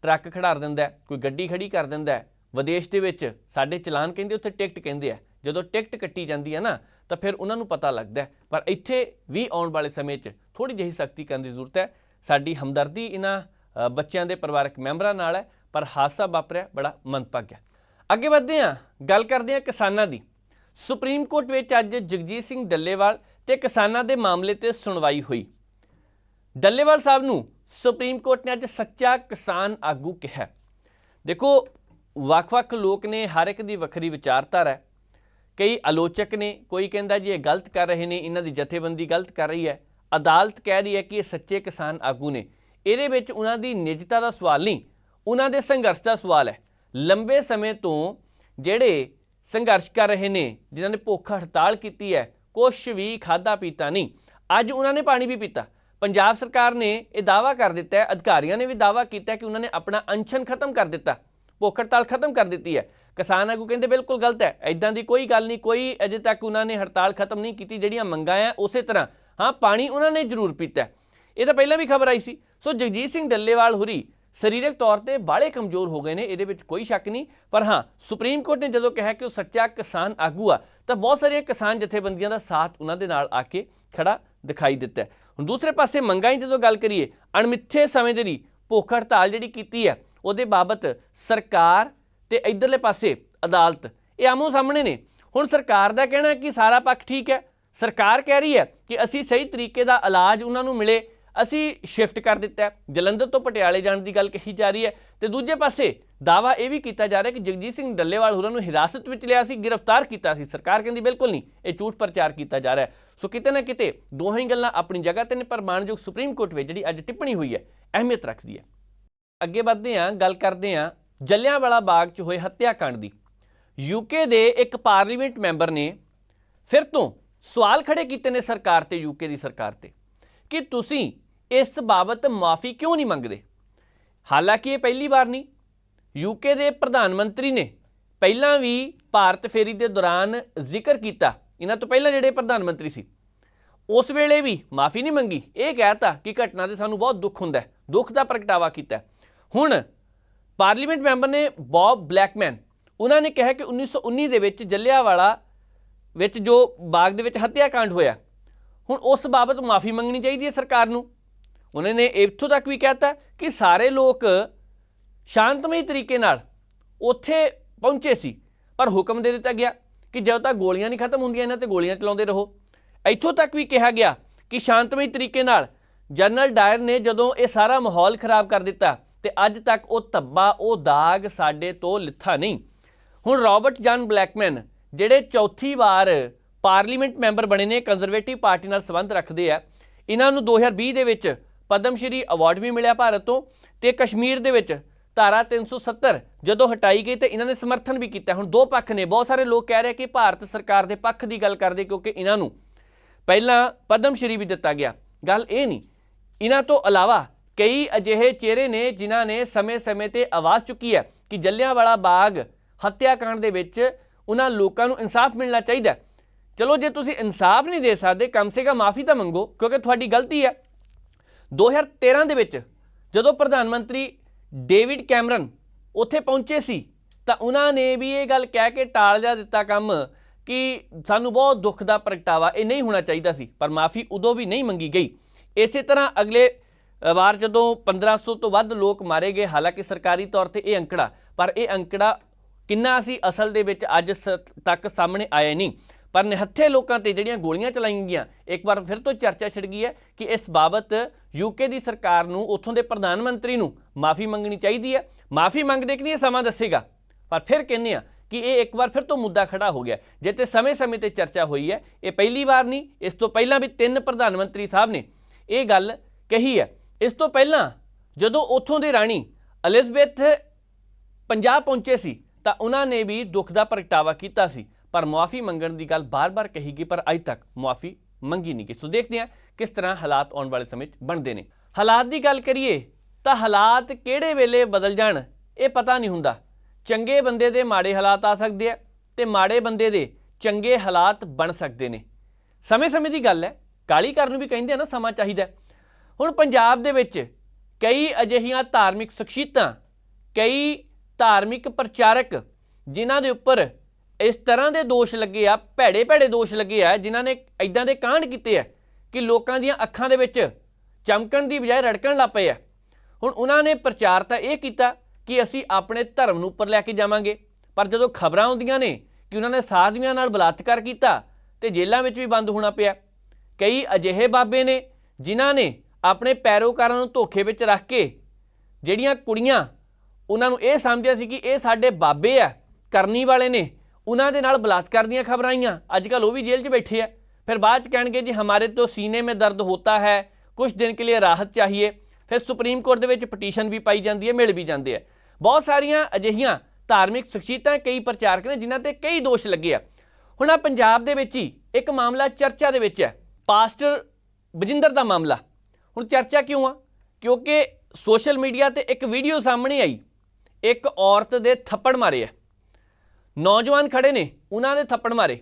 ਟਰੱਕ ਖੜਾਰ ਦਿੰਦਾ ਕੋਈ ਗੱਡੀ ਖੜੀ ਕਰ ਦਿੰਦਾ ਵਿਦੇਸ਼ ਦੇ ਵਿੱਚ ਸਾਡੇ ਚਲਾਨ ਕਹਿੰਦੇ, ਉੱਥੇ ਟਿਕਟ ਕਹਿੰਦੇ ਆ। ਜਦੋਂ ਟਿਕਟ ਕੱਟੀ ਜਾਂਦੀ ਹੈ ਨਾ, ਤਾਂ ਫਿਰ ਉਹਨਾਂ ਨੂੰ ਪਤਾ ਲੱਗਦਾ ਪਰ ਇੱਥੇ ਵੀ ਆਉਣ ਵਾਲੇ ਸਮੇਂ 'ਚ ਥੋੜੀ ਜਿਹੀ ਸਖਤੀ ਕਰਨ ਦੀ ਜ਼ਰੂਰਤ ਹੈ। ਸਾਡੀ ਹਮਦਰਦੀ ਇਹਨਾਂ ਬੱਚਿਆਂ ਦੇ ਪਰਿਵਾਰਕ ਮੈਂਬਰਾਂ ਨਾਲ ਹੈ, ਪਰ ਹਾਦਸਾ ਵਾਪਰਿਆ, ਬੜਾ ਮੰਦਭਾਗਾ। ਅੱਗੇ ਵਧਦੇ ਹਾਂ, ਗੱਲ ਕਰਦੇ ਹਾਂ ਕਿਸਾਨਾਂ ਦੀ। ਸੁਪਰੀਮ ਕੋਰਟ ਵਿੱਚ ਅੱਜ ਜਗਜੀਤ ਸਿੰਘ ਡੱਲੇਵਾਲ ਤੇ ਕਿਸਾਨਾਂ ਦੇ ਮਾਮਲੇ ਤੇ ਸੁਣਵਾਈ ਹੋਈ। ਡੱਲੇਵਾਲ ਸਾਹਿਬ ਨੂੰ ਸੁਪਰੀਮ ਕੋਰਟ ਨੇ ਅੱਜ ਸੱਚਾ ਕਿਸਾਨ ਆਗੂ ਕਿਹਾ। ਦੇਖੋ, ਵੱਖ-ਵੱਖ ਲੋਕ ਨੇ, ਹਰ ਇੱਕ ਦੀ ਵੱਖਰੀ ਵਿਚਾਰਧਾਰਾ ਹੈ। ਕਈ ਆਲੋਚਕ ਨੇ, ਕੋਈ ਕਹਿੰਦਾ ਜੀ ਇਹ ਗਲਤ ਕਰ ਰਹੇ ਨੇ, ਇਹਨਾਂ ਦੀ ਜਥੇਬੰਦੀ ਗਲਤ ਕਰ ਰਹੀ ਹੈ। ਅਦਾਲਤ ਕਹਿ ਰਹੀ ਹੈ ਕਿ ਇਹ ਸੱਚੇ ਕਿਸਾਨ ਆਗੂ ਨੇ। ਇਹਦੇ ਵਿੱਚ ਉਹਨਾਂ ਦੀ ਨਿਜਤਾ ਦਾ ਸਵਾਲ ਨਹੀਂ, ਉਹਨਾਂ ਦੇ ਸੰਘਰਸ਼ ਦਾ ਸਵਾਲ ਹੈ। ਲੰਬੇ ਸਮੇਂ ਤੋਂ ਜਿਹੜੇ ਸੰਘਰਸ਼ ਕਰ ਰਹੇ ਨੇ, ਜਿਨ੍ਹਾਂ ਨੇ ਭੁੱਖ ਹੜਤਾਲ ਕੀਤੀ ਹੈ, ਕੁਛ ਵੀ ਖਾਦਾ ਪੀਤਾ ਨਹੀਂ। ਅੱਜ ਉਹਨਾਂ ਨੇ ਪਾਣੀ ਵੀ ਪੀਤਾ। ਪੰਜਾਬ ਸਰਕਾਰ ਨੇ ਇਹ ਦਾਵਾ ਕਰ ਦਿੱਤਾ ਹੈ, ਅਧਿਕਾਰੀਆਂ ਨੇ ਵੀ ਦਾਵਾ ਕੀਤਾ ਕਿ ਉਹਨਾਂ ਨੇ ਆਪਣਾ ਅਨਸ਼ਨ ਖਤਮ ਕਰ ਦਿੱਤਾ। ਭੁੱਖ ਹੜਤਾਲ ਖਤਮ ਕਰ ਦਿੱਤੀ ਹੈ। ਕਿਸਾਨ ਆਗੂ ਕਹਿੰਦੇ ਬਿਲਕੁਲ ਗਲਤ ਹੈ। ਐਦਾਂ ਦੀ ਕੋਈ ਗੱਲ ਨਹੀਂ, ਕੋਈ ਅਜੇ ਤੱਕ ਉਹਨਾਂ ਨੇ ਹੜਤਾਲ ਖਤਮ ਨਹੀਂ ਕੀਤੀ, ਜਿਹੜੀਆਂ ਮੰਗਾਂ ਆ, ਉਸੇ ਤਰ੍ਹਾਂ। ਹਾਂ, ਪਾਣੀ ਉਹਨਾਂ ਨੇ ਜ਼ਰੂਰ ਪੀਤਾ ਇਹ ਤਾਂ ਪਹਿਲਾਂ ਵੀ ਖਬਰ ਆਈ ਸੀ। ਸੋ ਜਗਜੀਤ ਸਿੰਘ ਡੱਲੇਵਾਲ ਹੁਰੀ ਸਰੀਰਕ ਤੌਰ ਤੇ ਬਾਹਲੇ ਕਮਜ਼ੋਰ ਹੋ ਗਏ ਨੇ, ਇਹਦੇ ਵਿੱਚ ਕੋਈ ਸ਼ੱਕ ਨਹੀਂ। ਪਰ ਹਾਂ, ਸੁਪਰੀਮ ਕੋਰਟ ਨੇ ਜਦੋਂ ਕਿਹਾ ਕਿ ਉਹ ਸੱਚਾ ਕਿਸਾਨ ਆਗੂ ਆ, ਤਾਂ ਬਹੁਤ ਸਾਰੀਆਂ ਕਿਸਾਨ ਜਥੇਬੰਦੀਆਂ ਦਾ ਸਾਥ ਉਹਨਾਂ ਦੇ ਨਾਲ ਆ ਕੇ ਖੜਾ ਦਿਖਾਈ ਦਿੱਤਾ ਹੁਣ ਦੂਸਰੇ ਪਾਸੇ ਮੰਗਾਂ ਦੀ ਜਦੋਂ ਗੱਲ ਕਰੀਏ, ਅਣਮਿੱਥੇ ਸਮੇਂ ਦੇ ਲਈ ਭੁੱਖ ਹੜਤਾਲ ਜਿਹੜੀ ਕੀਤੀ ਹੈ, ਉਹਦੇ ਬਾਬਤ ਸਰਕਾਰ ਤੇ ਇਧਰਲੇ ਪਾਸੇ ਅਦਾਲਤ, ਇਹ ਆਮੋ ਸਾਹਮਣੇ ਨੇ। ਹੁਣ ਸਰਕਾਰ ਦਾ ਕਹਿਣਾ ਕਿ ਸਾਰਾ ਪੱਖ ਠੀਕ ਹੈ। ਸਰਕਾਰ ਕਹਿ ਰਹੀ ਹੈ ਕਿ ਅਸੀਂ ਸਹੀ ਤਰੀਕੇ ਦਾ ਇਲਾਜ ਉਹਨਾਂ ਨੂੰ ਮਿਲੇ ਅਸੀਂ ਸ਼ਿਫਟ ਕਰ ਦਿੱਤਾ ਜਲੰਧਰ ਤੋਂ ਪਟਿਆਲੇ ਜਾਣ ਦੀ ਗੱਲ ਕਹੀ ਜਾ ਰਹੀ ਹੈ ਤੇ ਦੂਜੇ ਪਾਸੇ ਦਾਵਾ ਇਹ ਵੀ ਕੀਤਾ ਜਾ ਰਿਹਾ ਕਿ ਜਗਜੀਤ ਸਿੰਘ ਡੱਲੇਵਾਲ ਹੋਰਾਂ ਨੂੰ ਹਿਰਾਸਤ ਵਿੱਚ ਲਿਆ ਸੀ, ਗ੍ਰਿਫਤਾਰ ਕੀਤਾ ਸੀ। ਸਰਕਾਰ ਕਹਿੰਦੀ ਬਿਲਕੁਲ ਨਹੀਂ, ਇਹ ਝੂਠ ਪ੍ਰਚਾਰ ਕੀਤਾ ਜਾ ਰਿਹਾ ਸੋ ਕਿਤੇ ਨਾ ਕਿਤੇ ਦੋਹਾਂ ਹੀ ਗੱਲਾਂ ਆਪਣੀ ਜਗ੍ਹਾ ਤੇ ਨੇ, ਪਰ ਮਾਨਯੋਗ ਸੁਪਰੀਮ ਕੋਰਟ ਵਿੱਚ ਜਿਹੜੀ ਅੱਜ ਟਿੱਪਣੀ ਹੋਈ ਹੈ, ਅਹਿਮੀਅਤ ਰੱਖਦੀ ਹੈ। ਅੱਗੇ ਵਧਦੇ ਹਾਂ, ਗੱਲ ਕਰਦੇ ਹਾਂ ਜਲਿਆਂਵਾਲਾ ਬਾਗ 'ਚ ਹੋਏ ਹੱਤਿਆਕਾਂਡ ਦੀ। ਯੂਕੇ ਦੇ ਇੱਕ ਪਾਰਲੀਮੈਂਟ ਮੈਂਬਰ ਨੇ ਫਿਰ ਤੋਂ ਸਵਾਲ ਖੜੇ ਕੀਤੇ ਨੇ ਸਰਕਾਰ ਤੇ ਯੂਕੇ ਦੀ ਸਰਕਾਰ ਤੇ, ਕਿ ਤੁਸੀਂ ਇਸ ਬਾਬਤ ਮਾਫੀ ਕਿਉਂ ਨਹੀਂ ਮੰਗਦੇ? ਹਾਲਾਂਕਿ ਇਹ ਪਹਿਲੀ ਵਾਰ ਨਹੀਂ। ਯੂਕੇ ਦੇ ਪ੍ਰਧਾਨ ਮੰਤਰੀ ਨੇ ਪਹਿਲਾਂ ਵੀ ਭਾਰਤ ਫੇਰੀ ਦੇ ਦੌਰਾਨ ਜ਼ਿਕਰ ਕੀਤਾ। ਇਹਨਾਂ ਤੋਂ ਪਹਿਲਾਂ ਜਿਹੜੇ ਪ੍ਰਧਾਨ ਮੰਤਰੀ ਸੀ। ਉਸ ਵੇਲੇ ਵੀ ਮਾਫੀ ਨਹੀਂ ਮੰਗੀ। ਇਹ ਕਹਿਤਾ ਕਿ ਘਟਨਾ ਤੇ ਸਾਨੂੰ ਬਹੁਤ ਦੁੱਖ ਹੁੰਦਾ ਹੈ। ਦੁੱਖ ਦਾ ਪ੍ਰਗਟਾਵਾ ਕੀਤਾ ਹੁਣ ਪਾਰਲੀਮੈਂਟ ਮੈਂਬਰ ਨੇ ਬੌਬ ਬਲੈਕਮੈਨ। ਉਹਨਾਂ ਨੇ ਕਿਹਾ ਕਿ 1919 ਦੇ ਵਿੱਚ ਜੱਲਿਆਂਵਾਲਾ ਵਿੱਚ ਜੋ ਬਾਗ ਦੇ ਵਿੱਚ ਹੱਤਿਆਕਾਂਡ ਹੋਇਆ। ਹੁਣ ਉਸ ਬਾਬਤ ਮਾਫੀ ਮੰਗਣੀ ਚਾਹੀਦੀ ਹੈ ਸਰਕਾਰ ਨੂੰ। ਉਹਨਾਂ ਨੇ ਇੱਥੋਂ ਤੱਕ ਵੀ ਕਹਿਤਾ ਕਿ ਸਾਰੇ ਲੋਕ ਸ਼ਾਂਤਮਈ ਤਰੀਕੇ ਨਾਲ ਉੱਥੇ ਪਹੁੰਚੇ ਸੀ, ਪਰ ਹੁਕਮ ਦੇ ਦਿੱਤਾ ਗਿਆ ਕਿ ਜਦੋਂ ਤੱਕ ਗੋਲੀਆਂ ਨਹੀਂ ਖਤਮ ਹੁੰਦੀਆਂ ਇਹਨਾਂ ਤੇ ਗੋਲੀਆਂ ਚਲਾਉਂਦੇ ਰਹੋ। ਇੱਥੋਂ ਤੱਕ ਵੀ ਕਿਹਾ ਗਿਆ ਕਿ ਸ਼ਾਂਤਮਈ ਤਰੀਕੇ ਨਾਲ ਜਨਰਲ ਡਾਇਰ ਨੇ ਜਦੋਂ ਇਹ ਸਾਰਾ ਮਾਹੌਲ ਖਰਾਬ ਕਰ ਦਿੱਤਾ ਤੇ ਅੱਜ ਤੱਕ ਉਹ ਧੱਬਾ, ਉਹ ਦਾਗ ਸਾਡੇ ਤੋਂ ਲਿੱਥਾ ਨਹੀਂ। ਹੁਣ ਰਾਬਰਟ ਜਨ ਬਲੈਕਮੈਨ ਜਿਹੜੇ ਚੌਥੀ ਵਾਰ ਪਾਰਲੀਮੈਂਟ ਮੈਂਬਰ ਬਣੇ ਨੇ, ਕੰਜ਼ਰਵੇਟਿਵ ਪਾਰਟੀ ਨਾਲ ਸੰਬੰਧ ਰੱਖਦੇ ਆ, ਇਹਨਾਂ ਨੂੰ 2020 ਦੇ ਵਿੱਚ ਪਦਮ ਸ਼੍ਰੀ ਅਵਾਰਡ ਵੀ ਮਿਲਿਆ ਭਾਰਤ ਤੋਂ ਤੇ ਕਸ਼ਮੀਰ ਦੇ ਵਿੱਚ ਧਾਰਾ 370 ਜਦੋਂ ਹਟਾਈ ਗਈ ਤੇ ਇਹਨਾਂ ਨੇ ਸਮਰਥਨ ਵੀ ਕੀਤਾ। ਹੁਣ ਦੋ ਪੱਖ ਨੇ। ਬਹੁਤ ਸਾਰੇ ਲੋਕ ਕਹਿ ਰਹੇ ਕਿ ਭਾਰਤ ਸਰਕਾਰ ਦੇ ਪੱਖ ਦੀ ਗੱਲ ਕਰਦੇ ਕਿਉਂਕਿ ਇਹਨਾਂ ਨੂੰ ਪਹਿਲਾਂ ਪਦਮ ਸ਼੍ਰੀ ਵੀ ਦਿੱਤਾ ਗਿਆ। ਗੱਲ ਇਹ ਨਹੀਂ। ਇਹਨਾਂ ਤੋਂ ਇਲਾਵਾ ਕਈ ਅਜਿਹੇ ਚਿਹਰੇ ਨੇ ਜਿਨ੍ਹਾਂ ਨੇ ਸਮੇਂ-ਸਮੇਂ ਤੇ ਆਵਾਜ਼ ਚੁੱਕੀ ਹੈ ਕਿ ਜੱਲਿਆਂਵਾਲਾ ਬਾਗ ਹੱਤਿਆਕਾਂਡ ਦੇ ਵਿੱਚ ਉਹਨਾਂ ਲੋਕਾਂ ਨੂੰ ਇਨਸਾਫ ਮਿਲਣਾ ਚਾਹੀਦਾ ਚਲੋ ਜੇ ਤੁਸੀਂ ਇਨਸਾਫ ਨਹੀਂ ਦੇ ਸਕਦੇ, ਕਮ ਸੇ ਕਮ ਮਾਫੀ ਤਾਂ ਮੰਗੋ, ਕਿਉਂਕਿ ਤੁਹਾਡੀ ਗਲਤੀ ਹੈ। 2013 ਦੇ ਵਿੱਚ ਜਦੋਂ ਪ੍ਰਧਾਨ ਮੰਤਰੀ ਡੇਵਿਡ ਕੈਮਰਨ ਉੱਥੇ ਪਹੁੰਚੇ ਸੀ, ਤਾਂ ਉਹਨਾਂ ਨੇ ਵੀ ਇਹ ਗੱਲ ਕਹਿ ਕੇ ਟਾਲ ਜਾ ਦਿੱਤਾ ਕੰਮ ਕਿ ਸਾਨੂੰ ਬਹੁਤ ਦੁੱਖ ਦਾ ਪ੍ਰਗਟਾਵਾ ਇਹ ਨਹੀਂ ਹੋਣਾ ਚਾਹੀਦਾ ਸੀ, ਪਰ ਮਾਫੀ ਉਦੋਂ ਵੀ ਨਹੀਂ ਮੰਗੀ ਗਈ। ਇਸੇ ਤਰ੍ਹਾਂ ਅਗਲੇ ਵਾਰ ਜਦੋਂ 1500 ਤੋਂ ਵੱਧ ਲੋਕ ਮਾਰੇ ਗਏ, ਹਾਲਾਂਕਿ ਸਰਕਾਰੀ ਤੌਰ ਤੇ ਇਹ ਅੰਕੜਾ, ਪਰ ਇਹ ਅੰਕੜਾ ਕਿੰਨਾ ਸੀ ਅਸਲ ਦੇ ਵਿੱਚ ਅੱਜ ਸ- ਤੱਕ ਸਾਹਮਣੇ ਆਇਆ ਨਹੀਂ। ਪਰ ਨਿਹੱਥੇ ਲੋਕਾਂ ਤੇ ਜਿਹੜੀਆਂ ਗੋਲੀਆਂ ਚਲਾਈਆਂ ਗਈਆਂ, ਇੱਕ ਵਾਰ ਫਿਰ ਤੋਂ ਚਰਚਾ ਛਿੜ ਗਈ ਹੈ ਕਿ ਇਸ ਬਾਬਤ ਯੂਕੇ ਦੀ ਸਰਕਾਰ ਨੂੰ ਉੱਥੋਂ ਦੇ ਪ੍ਰਧਾਨ ਮੰਤਰੀ ਨੂੰ ਮਾਫੀ ਮੰਗਣੀ ਚਾਹੀਦੀ ਹੈ। ਮਾਫੀ ਮੰਗਦੇ ਕਿ ਨਹੀਂ ਇਹ ਸਮਾਂ ਦੱਸੇਗਾ। ਪਰ ਫਿਰ ਕਹਿੰਦੇ ਆ ਕਿ ਇਹ ਇੱਕ ਵਾਰ ਫਿਰ ਤੋਂ ਮੁੱਦਾ ਖੜਾ ਹੋ ਗਿਆ। ਜੇ ਤੇ ਸਮੇਂ-ਸਮੇਂ ਤੇ ਚਰਚਾ ਹੋਈ ਹੈ, ਇਹ ਪਹਿਲੀ ਵਾਰ ਨਹੀਂ, ਇਸ ਤੋਂ ਪਹਿਲਾਂ ਵੀ ਤਿੰਨ ਪ੍ਰਧਾਨ ਮੰਤਰੀ ਸਾਹਿਬ ਨੇ ਇਹ ਗੱਲ ਕਹੀ ਹੈ। ਇਸ ਤੋਂ ਪਹਿਲਾਂ ਜਦੋਂ ਉੱਥੋਂ ਦੇ ਰਾਣੀ ਅਲਿਜ਼ਬੈਥ ਪੰਜਾਬ ਪਹੁੰਚੇ ਸੀ, ਤਾਂ ਉਹਨਾਂ ਨੇ ਵੀ ਦੁੱਖ ਦਾ ਪ੍ਰਗਟਾਵਾ ਕੀਤਾ ਸੀ। ਪਰ ਮੁਆਫੀ ਮੰਗਣ ਦੀ ਗੱਲ ਬਾਰ-ਬਾਰ ਕਹੀ ਗਈ ਪਰ ਅਜੇ ਤੱਕ ਮੁਆਫੀ ਮੰਗੀ ਨਹੀਂ ਗਈ। ਸੋ ਦੇਖਦੇ ਹਾਂ ਕਿਸ ਤਰ੍ਹਾਂ ਹਾਲਾਤ ਆਉਣ ਵਾਲੇ ਸਮੇਂ 'ਚ ਬਣਦੇ ਨੇ। ਹਾਲਾਤ ਦੀ ਗੱਲ ਕਰੀਏ ਤਾਂ ਹਾਲਾਤ ਕਿਹੜੇ ਵੇਲੇ ਬਦਲ ਜਾਣ, ਇਹ ਪਤਾ ਨਹੀਂ ਹੁੰਦਾ। ਚੰਗੇ ਬੰਦੇ ਦੇ ਮਾੜੇ ਹਾਲਾਤ ਆ ਸਕਦੇ ਆ ਤੇ ਮਾੜੇ ਬੰਦੇ ਦੇ ਚੰਗੇ ਹਾਲਾਤ ਬਣ ਸਕਦੇ ਨੇ। ਸਮੇਂ-ਸਮੇਂ ਦੀ ਗੱਲ ਹੈ, ਕਾਲੀ ਕਰਨ ਨੂੰ ਵੀ ਕਹਿੰਦੇ ਆ ਨਾ, ਸਮਾਂ ਚਾਹੀਦਾ ਹੁਣ ਪੰਜਾਬ ਦੇ ਵਿੱਚ ਕਈ ਅਜਿਹੀਆਂ ਧਾਰਮਿਕ ਸ਼ਖਸੀਅਤਾਂ, ਕਈ ਧਾਰਮਿਕ ਪ੍ਰਚਾਰਕ, ਜਿਨ੍ਹਾਂ ਦੇ ਉੱਪਰ ਇਸ ਤਰ੍ਹਾਂ ਦੇ ਦੋਸ਼ ਲੱਗੇ ਆ, ਭੈੜੇ ਭੈੜੇ ਦੋਸ਼ ਲੱਗੇ ਆ, ਜਿਨ੍ਹਾਂ ਨੇ ਇਦਾਂ ਦੇ ਕਾਂਡ ਕੀਤੇ ਆ ਕਿ ਲੋਕਾਂ ਦੀਆਂ ਅੱਖਾਂ ਦੇ ਵਿੱਚ ਚਮਕਣ ਦੀ ਬਜਾਏ ਰੜਕਣ ਲੱਗ ਪਏ ਆ। ਹੁਣ ਉਹਨਾਂ ਨੇ ਪ੍ਰਚਾਰ ਤਾਂ ਇਹ ਕੀਤਾ ਕਿ ਅਸੀਂ ਆਪਣੇ ਧਰਮ ਨੂੰ ਉੱਪਰ ਲੈ ਕੇ ਜਾਵਾਂਗੇ, ਪਰ ਜਦੋਂ ਖਬਰਾਂ ਆਉਂਦੀਆਂ ਨੇ ਕਿ ਉਹਨਾਂ ਨੇ ਸਾਧਵੀਆਂ ਨਾਲ ਬਲਾਤਕਾਰ ਕੀਤਾ, ਤੇ ਜੇਲ੍ਹਾਂ ਵਿੱਚ ਵੀ ਬੰਦ ਹੋਣਾ ਪਿਆ। ਕਈ ਅਜਿਹੇ ਬਾਬੇ ਨੇ ਜਿਨ੍ਹਾਂ ਨੇ ਆਪਣੇ ਪੈਰੋਕਾਰਾਂ ਨੂੰ ਧੋਖੇ ਵਿੱਚ ਰੱਖ ਕੇ ਜਿਹੜੀਆਂ ਕੁੜੀਆਂ, ਉਹਨਾਂ ਨੂੰ ਇਹ ਸਮਝਿਆ ਸੀ ਕਿ ਇਹ ਸਾਡੇ ਬਾਬੇ ਆ, ਕਰਨੀ ਵਾਲੇ ਨੇ ਉਹਨਾਂ ਦੇ ਨਾਲ ਬਲਾਤਕਾਰ ਦੀਆਂ ਖਬਰਾਂ ਆਈਆਂ। ਅੱਜ ਕੱਲ ਉਹ ਵੀ ਜੇਲ੍ਹ 'ਚ ਬੈਠੇ ਆ। ਫਿਰ ਬਾਅਦ 'ਚ ਕਹਿਣਗੇ ਜੀ, ਹਮਾਰੇ ਤੋਂ ਸੀਨੇ ਮੇ ਦਰਦ ਹੋਤਾ ਹੈ। ਕੁਝ ਦਿਨ ਕੇ ਲਈ ਰਾਹਤ ਚਾਹੀਏ। ਫਿਰ ਸੁਪਰੀਮ ਕੋਰਟ ਦੇ ਵਿੱਚ ਪਟੀਸ਼ਨ ਵੀ ਪਾਈ ਜਾਂਦੀ ਹੈ, ਮਿਲ ਵੀ ਜਾਂਦੇ ਆ। ਬਹੁਤ ਸਾਰੀਆਂ ਅਜਿਹੀਆਂ ਧਾਰਮਿਕ ਸ਼ਖਸੀਅਤਾਂ, ਕਈ ਪ੍ਰਚਾਰਕ ਨੇ, ਜਿਨ੍ਹਾਂ ਤੇ ਕਈ ਦੋਸ਼ ਲੱਗੇ ਆ। ਹੁਣ ਆ ਪੰਜਾਬ ਦੇ ਵਿੱਚ ਹੀ ਇੱਕ ਮਾਮਲਾ ਚਰਚਾ ਦੇ ਵਿੱਚ ਹੈ। ਪਾਸਟਰ ਬਜਿੰਦਰ ਦਾ ਮਾਮਲਾ। ਹੁਣ ਚਰਚਾ ਕਿਉਂ ਆ? ਕਿਉਂਕਿ ਸੋਸ਼ਲ ਮੀਡੀਆ ਤੇ ਇੱਕ ਵੀਡੀਓ ਸਾਹਮਣੇ ਆਈ। ਇੱਕ ਔਰਤ ਦੇ ਥੱਪੜ ਮਾਰੇ ਆ। ਨੌਜਵਾਨ ਖੜੇ ਨੇ, ਉਹਨਾਂ ਦੇ ਥੱਪੜ ਮਾਰੇ।